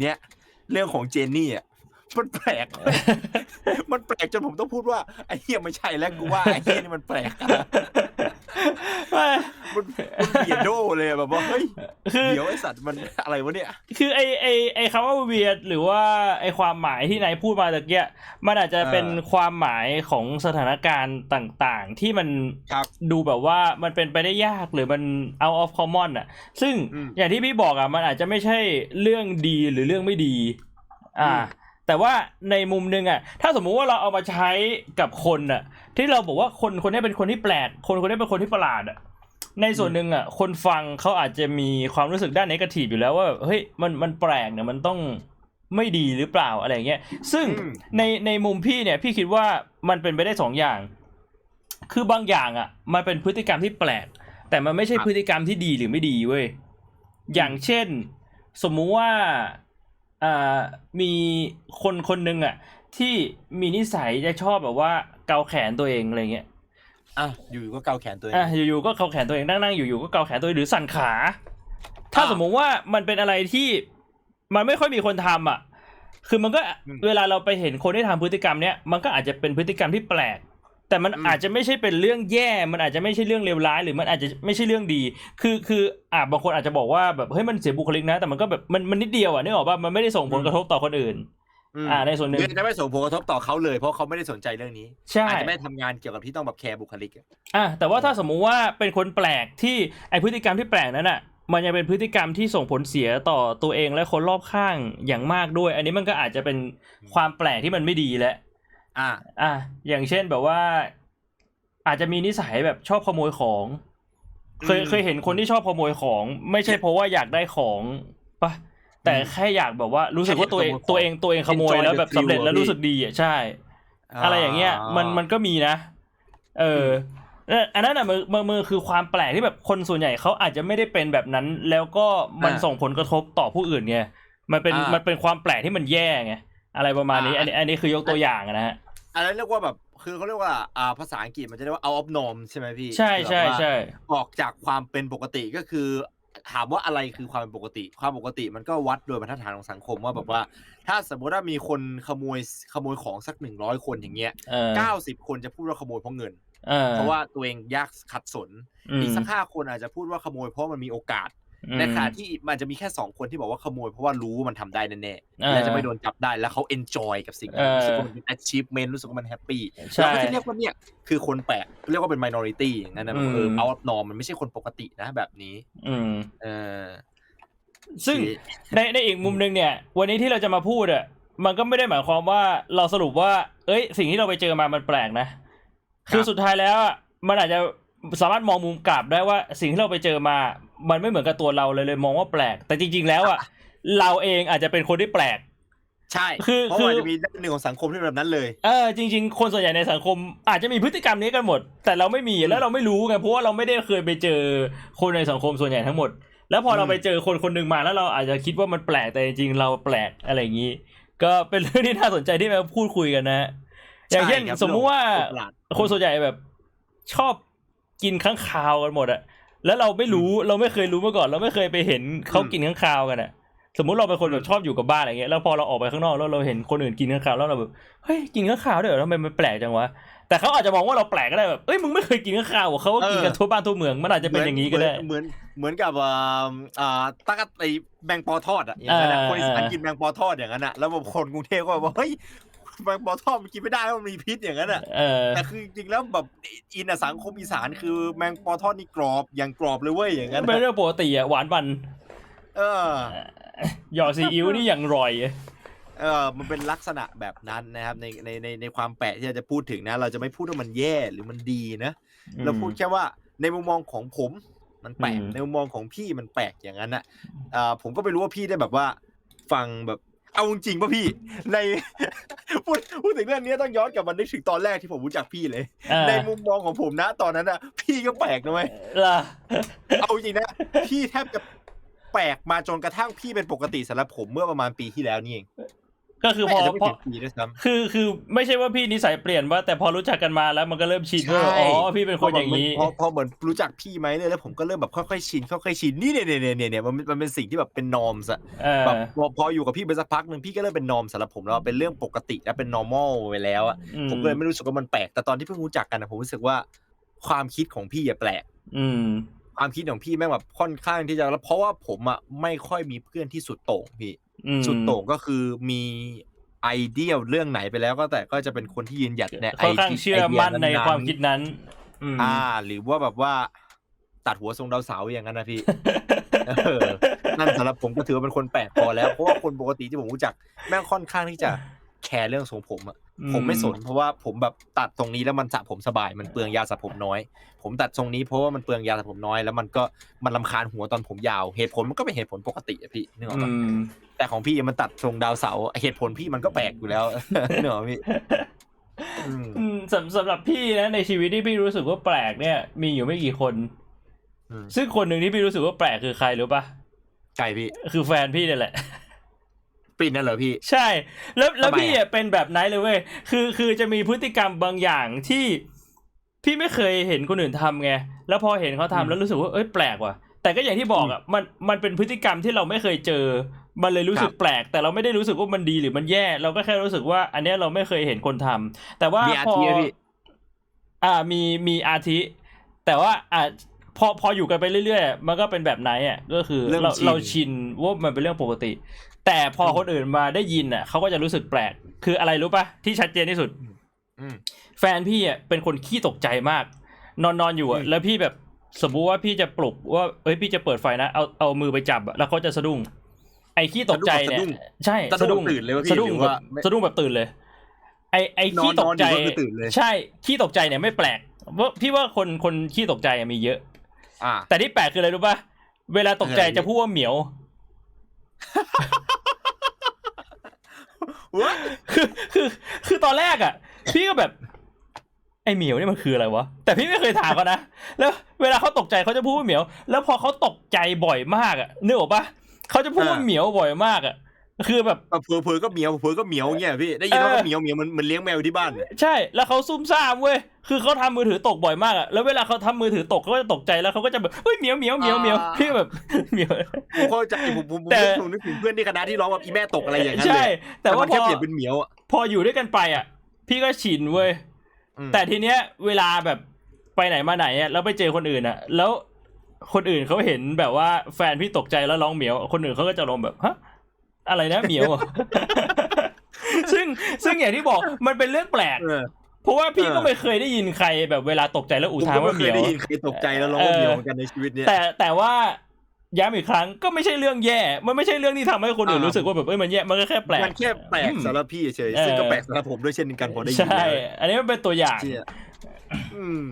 เนี้ยเรื่องของเจนนี่อะมันแปลกเว้ยมันแปลกจนผมต้องพูดว่าไอ้เหี้ยไม่ใช่แล้วกูว่าไอ้เหี้ยนี่มันแปลกอะไม่มันมันเบียดโดเลยอะแบบว่าเฮ้ยคือเดี๋ยวไอสัตว์มันอะไรวะเนี่ย คือไอไอไอคำว่าเวียดหรือว่าไอความหมายที่นายพูดมาตะเกียมันอาจจะเป็นเออความหมายของสถานการณ์ต่างๆ ที่มันครับดูแบบว่ามันเป็นไปได้ยากหรือมัน out of common อะซึ่งอืมอย่างที่พี่บอกอะมันอาจจะไม่ใช่เรื่องดีหรือเรื่องไม่ดี อ่าอืมแต่ว่าในมุมหนึงอะถ้าสมมุติว่าเราเอามาใช้กับคนอะที่เราบอกว่าคนคนนี้เป็นคนที่แปลก คนคนนี้เป็นคนที่ประหลาดอะ ในส่วนหนึ่งอะคนฟังเขาอาจจะมีความรู้สึกด้านนกาทีฟอยู่แล้วว่าแบบเฮ้ยมันมันแปลกเนี่ยมันต้องไม่ดีหรือเปล่าอะไรเงี้ย ซึ่งอืมในในมุมพี่เนี่ยพี่คิดว่ามันเป็นไปได้สองอย่าง คือบางอย่างอะ มันเป็นพฤติกรรมที่แปลก แต่มันไม่ใช่พฤติกรรมที่ดีหรือไม่ดีเว้ยอย่างเช่น สมมุติว่าอ่ามีคนคนหนึ่งอะ ที่มีนิสัยจะชอบแบบว่าเกาแขนตัวเองอะไรเงี้ย อะอยู่ๆก็เกาแขนตัวเองอะอยู่ๆก็เกาแขนตัวเองนั่งๆอยู่ๆก็เกาแขนตัวเองหรือสั่นขา ถ้าอ่าสมมุติว่ามันเป็นอะไรที่มันไม่ค่อยมีคนทำอะ คือมันก็อืมเวลาเราไปเห็นคนที่ทำพฤติกรรมเนี้ยมันก็อาจจะเป็นพฤติกรรมที่แปลก แต่มันอืมอาจจะไม่ใช่เป็นเรื่องแย่ มันอาจจะไม่ใช่เรื่องเลวร้าย หรือมันอาจจะไม่ใช่เรื่องดี คือคืออ่าบางคนอาจจะบอกว่าแบบเฮ้ยมันเสียบุคลิกนะ แต่มันก็แบบมันมันนิดเดียวอะนึกออกป่ะมันไม่ได้ส่งผลกระทบต่อคนอื่นม อ่าในส่วนหนึ่งคือจะไม่ส่งผลกระทบต่อเขาเลยเพราะเขาไม่ได้สนใจเรื่องนี้ใช่อาจจะไม่ทำงานเกี่ยวกับที่ต้องแบบแคร์บุคลิกอะอะแต่ว่าถ้าสมมุติว่าเป็นคนแปลกที่ไอพฤติกรรมที่แปลกนั้นอะมันยังเป็นพฤติกรรมที่ส่งผลเสียต่อตัวเองและคนรอบข้างอย่างมากด้วย อันนี้มันก็อาจจะเป็นความแปลกที่มันไม่ดีแหละอ่า อะอย่างเช่นแบบว่า อาจจะมีนิสัยแบบชอบขโมยของ เคยอืมเคยเห็นคนที่ชอบขโมยของ ไม่ใช่เพราะว่าอยากได้ของปะ แต่แค่อยากแบบว่ารู้สึกว่าตัวเองแค่อยากขโมยของตัวเองตัวเองขโมย Enjoy แล้ว the แบบสำเร็จ thrill แล้วอะรู้สึกดีอะใช่ อะไรอย่างเงี้ยมันมันก็มีนะ เออออันนั้นอะมันมันมันคือความแปลกที่แบบคนส่วนใหญ่เขาอาจจะไม่ได้เป็นแบบนั้น แล้วก็มันอ่าส่งผลกระทบต่อผู้อื่นไงมันเป็นอ่ามัมันเป็นความแปลกที่มันแย่ไงอะไรประมาณนี้อ่าอันนี้อันนี้คือยกตัวอย่างอะนะฮะอันนั้นเรียกว่าแบบคือเขาเรียกว่าอ่าภาษาอังกฤษมันจะเรียกว่า out of norm ใช่ไหมพี่ ใช่คือใช่แบบว่าใช่ออกจากความเป็นปกติก็คือ ถามว่าอะไรคือความเป็นปกติ ความปกติมันก็วัดโดยบรรทัดฐานของสังคมว่าแบบว่า ถ้าสมมติว่ามีคนขโมยขโมยของสักหนึ่งร้อยคนอย่างเงี้ยเออเก้าสิบคนจะพูดว่าขโมยเพราะเงินเออเพราะว่าตัวเองยากขัดสนมอีกสักห้าคนอาจจะพูดว่าขโมยเพราะมันมีโอกาสอืม ในขณะที่มันจะมีแค่สองคนที่บอกว่าขโมยเพราะว่ารู้ว่ามันทำได้แน่ๆเออและจะไม่โดนจับได้แล้วเขา enjoy กับสิ่งเอนั้นอรู้สึกว่ามันเป็น achievement รู้สึกว่ามันแฮปปี้ใช่เราก็จะเรียกว่าเนี่ยคือคนแปลกเรียกว่าเป็น minority อย่างนั้นนะอืมเออ out of norm มันไม่ใช่คนปกตินะแบบนี้ อืมเออซึ่งคือในในอีกมุมหนึ่งเนี่ย วันนี้ที่เราจะมาพูดอะมันก็ไม่ได้หมายความว่าเราสรุปว่า เอ้ย สิ่งที่เราไปเจอมามันแปลกนะ คือสุดท้ายแล้วอะมันอาจจะ สามารถมองมุมกลับได้ว่าสิ่งที่เราไปเจอมา มันไม่เหมือนกับตัวเราเลยเลยมองว่าแปลก แต่จริง ๆ แล้วอะเราเองอาจจะเป็นคนที่แปลก ใช่คือเพราะคือมันจะมีด้านหนึ่งของสังคมที่เป็นแบบนั้นเลยเออจริง ๆ คนส่วนใหญ่ในสังคม อาจจะมีพฤติกรรมนี้กันหมด แต่เราไม่มีแล้วเราไม่รู้ไงเพราะว่าเราไม่ได้เคยไปเจอคนในสังคมส่วนใหญ่ทั้งหมด แล้วพอเราอืมไปเจอคนคนหนึ่งมาแล้วเราอาจจะคิดว่ามันแปลกแต่จริงๆเราแปลกอะไรอย่างนี้ ก็เป็นเรื่องที่น่าสนใจที่มาพูดคุยกันนะฮะอย่างเช่นใช่ครับสมมุติว่าเรื่องประหลาดคนส่วนใหญ่แบบชอบ กินข้างคาวกันหมดอะแล้วเราไม่รู้เราไม่เคยรู้มาก่อน เราไม่เคยไปเห็นเขากินข้างคาวกันอะสมมุติเราเป็นคนแบบชอบอยู่กับบ้านอะไรเงี้ยแล้วพอเราออกไปข้างนอกแล้วเราเห็นคนอื่นกินข้างคาวแล้วเราแบบเฮ้ยกินข้างคาวด้วยเหรอทำไมมันแปลกจังวะแต่เขาอาจจะมองว่าเราแปลกก็ได้แบบเอ้ยมึงไม่เคยกินข้างคาวเหรอเขาก็กินกันทั่วบ้านทั่วเมืองมันอาจจะเป็นอย่างนี้ก็ได้เหมือนเหมือนกับเอ่ออ่าตักกะไอแมงปอทอดอะอย่างนั้นอะอ่าคนอีสานอ่ากินแมงปอทอดอย่างนั้นอะแล้วแบบคนกรุงเทพก็แบบว่าเฮ้ย แมงปอทอดมันกินไม่ได้มันมีพิษอย่างนั้นอะเออ แต่คือจริงๆแล้วแบบอินอะสังคมอีสานคือแมงปอทอดนี่กรอบอย่างกรอบเลยเว้ยอย่างนั้นเป็นอะเรื่องปกติอะหวานมันเออ หยอดซีอิ๊วนี่อย่างร่อย เออมันเป็นลักษณะแบบนั้นนะครับ ในในในในความแปลกที่เราจะพูดถึงนะ เราจะไม่พูดว่ามันแย่หรือมันดีนะ เราพูดแค่ว่าในมุมมองของผมมันแปลกอืม ในมุมมองของพี่มันแปลกอย่างนั้นนะอ่าผมก็ไม่รู้ว่าพี่ได้แบบว่าฟังแบบ เอาจริงๆป่ะพี่ ในพูดพูดถึงเรื่องนี้ต้องย้อนกลับมานึกถึงตอนแรกที่ผมรู้จักพี่เลยอ่าในมุมมองของผมนะ ตอนนั้นอะ พี่ก็แปลกนะเว้ยล่ะเอาจริงนะ พี่แทบจะแปลกมาจนกระทั่งพี่เป็นปกติสำหรับผมเมื่อประมาณปีที่แล้วนี่เอง ก็ก็คือพอไม่าจจะไม่พอถึงปีด้วยซ้ำคือคือไม่ใช่ว่าพี่นิสัยเปลี่ยนว่า แต่พอรู้จักกันมาแล้วมันก็เริ่มชินว่าใช่อ๋อพี่เป็นคนอย่างนี้พอพอเหมือนรู้จักพี่ไหมเนี่ยแล้วผมก็เริ่มแบบค่อยๆชินค่อยๆชินนี่เนี่ยเนี่ยเนี่ยเนี่ยมันมันเป็นสิ่งที่แบบเป็นนอมสะเออแบบพอพออยู่กับพี่ไปสักพักหนึ่งพี่ก็เริ่มเป็นนอมสำหรับผมแล้วเป็นเรื่องปกติแล้วเป็น normal ไปแล้วอะอืผมก็เลยไม่รู้สึกว่ามันแปลกแต่ตอนที่เพิ่งรู้จักกันนะผมรู้สึกว่าความคิดของพี่อะแปลก อืมความคิดของพี่แม่งแบบค่อนข้างที่จะแล้วเพราะว่าผมอะไม่ค่อยมีเพื่อนที่สุดโต่งพี่อืม สุดโต่งก็คือมีไอเดียเรื่องไหนไปแล้วก็แต่ก็จะเป็นคนที่ยืนหยัดในไอค่อนข้างคิดเชื่อไดียมั่นในๆความคิดนั้นอืมอ่า หรือว่าแบบว่า ตัดหัวทรงดาวเสาร์อย่างนั้นนะพี่เออนั่นสำหรับผมก็ถือว่าเป็นคนแปลกพอแล้วเพราะว่าคนปกติที่ผมรู้จักแม่งค่อนข้างที่จะแคร์เรื่องทรงผมอะอืมผมไม่สนเพราะว่าผมแบบตัดตรงนี้แล้วมันสระผมสบาย มันเปลืองยาสระผมน้อย ผมตัดทรงนี้เพราะว่ามันเปลืองยาสระผมน้อยแล้วมันก็มันลำคาญหัวตอนผมยาว เหตุผลมันก็เป็นเหตุผลปกติอะพี่นึกออกอืปะม แต่ของพี่มันตัดทรงดาวเสาร์เหตุผลพี่มันก็แปลกอยู่แล้วนึกออกปะพี่อืมอืมสำสำหรับพี่นะในชีวิตที่พี่รู้สึกว่าแปลกเนี่ย มีอยู่ไม่กี่คนอืมซึ่งคนหนึ่งที่พี่รู้สึกว่าแปลกคือใครรู้ปะไก่พี่ คือแฟนพี่เนี่ยแหละปิดนั่นเหรอพี่ ใช่ แล้วแล้วทำไมพี่อะอะเป็นแบบไหนเลยเว้ยคือคือจะมีพฤติกรรมบางอย่างที่พี่ไม่เคยเห็นคนอื่นทำไงแล้วพอเห็นเขาทำแล้วรู้สึกว่าเอ้ยแปลกว่ะ แต่ก็อย่างที่บอกอะมันมันเป็นพฤติกรรมที่เราไม่เคยเจอ มันเลยรู้สึกแปลก แต่เราไม่ได้รู้สึกว่ามันดีหรือมันแย่ เราก็แค่รู้สึกว่า อันเนี้ยเราไม่เคยเห็นคนทำแต่ว่ามีอาพอทิตย์พี่อ่ามีมีอาทิ แต่ว่าอ่าพอพออยู่กันไปเรื่อยๆ มันก็เป็นแบบไหนอะก็คือเริ่มเราชินเราชินว่ามันเป็นเรื่องปกติ แต่พออืมคนอื่นมาได้ยินอะเขาก็จะรู้สึกแปลก คืออะไรรู้ปะที่ชัดเจนที่สุดอืมแฟนพี่อะเป็นคนขี้ตกใจมาก นอนนอนอยู่อะอืมแล้วพี่แบบ สมมุติว่าพี่จะปลุกว่าเอ้ยพี่จะเปิดไฟนะเอาเอามือไปจับอะแล้วเขาจะสะดุ้ง ไอ้ขี้ตกใจเนี่ยสะดุ้งใช่สะดุ้งตื่นเลยว่าพี่สะดุ้งหรือแบบว่าไม่สะดุ้งแบบตื่นเลย ไอ้ไอ้นอนขี้ตกใจนอนอยู่ก็คือตื่นเลยใช่ขี้ตกใจเนี่ยไม่แปลกว่าพี่ว่าคนคนขี้ตกใจอะมีเยอะ อ่า แต่ที่แปลกคืออะไรรู้ป่ะเวลาตกใจคืออะไรจะพูดว่าเหมียวคือคือคือตอนแรกอะ พี่ก็แบบ ไอเหมียวนี่มันคืออะไรวะ แต่พี่ไม่เคยถามเขานะ แล้วเวลาเขาตกใจเขาจะพูดว่าเหมียว แล้วพอเขาตกใจบ่อยมากอะนึกออกปะเขาจะพูดว่าอ่าเหมียวบ่อยมากอะ คือแบบเผลอเผลอๆก็เหมียวเผลอๆก็เหมียวเงี้ยพี่ ได้ยินเออว่าเหมียวเหมียวมันมันเลี้ยงแมวที่บ้าน ใช่ แล้วเขาซุ่มซ่ามเว้ย คือเขาทำมือถือตกบ่อยมากอะ แล้วเวลาเขาทำมือถือตกเขาก็จะตกใจแล้วเขาก็จะแบบ เฮ้ยเหมียวเหมียวเหมียวเหมียวอ่าพี่แบบเหมียวผมเข้าใจผมผมผมแต่นึกผมนึกถึงเพื่อนที่คณะที่ร้องแบบอีแม่ตกอะไรอย่างนั้นใช่เลยแต่ว่ามันพแค่อเปลี่ยนเป็นเหมียวอะพออยู่ด้วยกันไปอะ พี่ก็ชินเว้ยอืม แต่ทีเนี้ยเวลาแบบไปไหนมาไหนอะแล้วไปเจอคนอื่นอะ แล้วคนอื่นเขาเห็นแบบว่าแฟนพี่ตกใจแล้วร้องเหมียว คนอื่นเขาก็จะลงแบบฮะอะไรนะเหมียวซึ่งซึ่งอย่างที่บอกมันเป็นเรื่องแปลกเออเพราะว่าพี่เออก็ไม่เคยได้ยินใครแบบเวลาตกใจแล้วผอุมทานก็ไม่ว่าเหเคมียยวได้ยินใครตกใจแล้วร้องว่าเหมียวเหมือนกันในชีวิตเนี้ยแต่แต่ว่า ย้ำอีกครั้งก็ไม่ใช่เรื่องแย่ มันไม่ใช่เรื่องที่ทำให้คนอื่นอ่ารู้รู้สึกว่าแบบเอ้ยมันแย่ มันก็แค่แปลก มันแค่แปลกอืมสำหรับพี่เฉยเออๆซึ่งก็แปลกสำหรับผมด้วยเช่นกันพอได้ยินใช่แล้วอันนี้มันเป็นตัวอย่างเชี่ยอืม